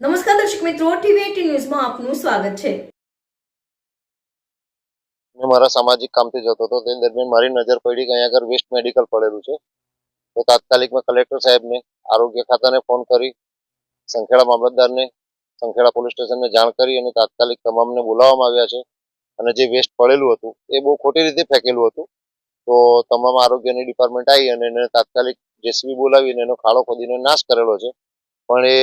નમસ્કાર દર્શક મિત્રો, ટીવી એટી ન્યૂઝમાં આપનું સ્વાગત છે. મેં મારા સામાજિક કામથી જતો હતો. તે દરમિયાન મારી નજર પડી કે અહીંયા આગળ વેસ્ટ મેડિકલ પડેલું છે. તો તાત્કાલિક મેં કલેક્ટર સાહેબને, આરોગ્ય ખાતાને ફોન કરી, સંખેડા મામલતદારને, સંખેડા પોલીસ સ્ટેશનને જાણ કરી અને તાત્કાલિક તમામને બોલાવવામાં આવ્યા છે. અને જે વેસ્ટ પડેલું હતું, એ બહુ ખોટી રીતે ફેંકેલું હતું. તો તમામ આરોગ્યની ડિપાર્ટમેન્ટ આવી અને એને તાત્કાલિક જેસીબી બોલાવીને એનો ખાડો ખોદીને નાશ કરેલો છે. પણ એ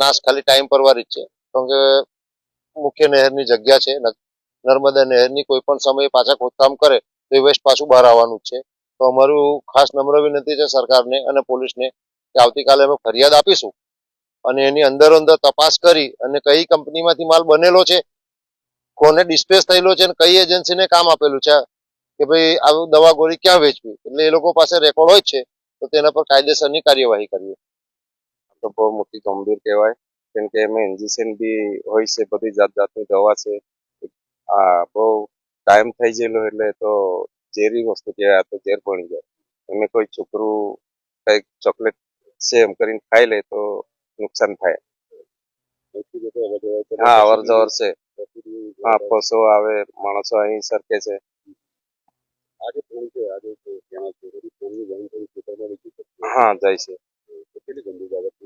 નાશ ખાલી ટાઈમ પરવારી જ છે. કારણ કે મુખ્ય નહેરની જગ્યા છે નર્મદા નહેરની કોઈ પણ સમયે પાછા ખોદકામ કરે તો એ વેસ્ટ પાછું બહાર આવવાનું જ છે. તો અમારું ખાસ નમ્ર વિનંતી છે સરકારને અને પોલીસને કે આવતીકાલે અમે ફરિયાદ આપીશું અને એની અંદર અંદર તપાસ કરી અને કઈ કંપનીમાંથી માલ બનેલો છે, કોને ડિસ્પેચ થયેલો છે અને કઈ એજન્સીને કામ આપેલું છે, કે ભાઈ આ દવા ગોળી ક્યાં વેચવી? એટલે એ લોકો પાસે રેકોર્ડ હોય છે, તો તેના પર કાયદેસરની કાર્યવાહી કરીએ. બહુ મોટી ગંભીર કહેવાય. કેમ કે એમાં ઇન્જેક્શન બી હોય છે, બધી જાત જાતની દવા છે. આ બહુ ટાઈમ થઈ ગયેલો એટલે તો ઝેરી વસ્તુ કહેવાય તો ઝેર બની જાય. એમે કોઈ છોકરું કંઈક ચોકલેટ છે એમ કરીને ખાઈ લે તો નુકસાન થાય. હા અવર જવર છે. હા, પશુ આવે, માણસો અહીં સરકે છે. હા, જાય છે.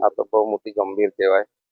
આ તો બહુ મોટી ગંભીર કહેવાય.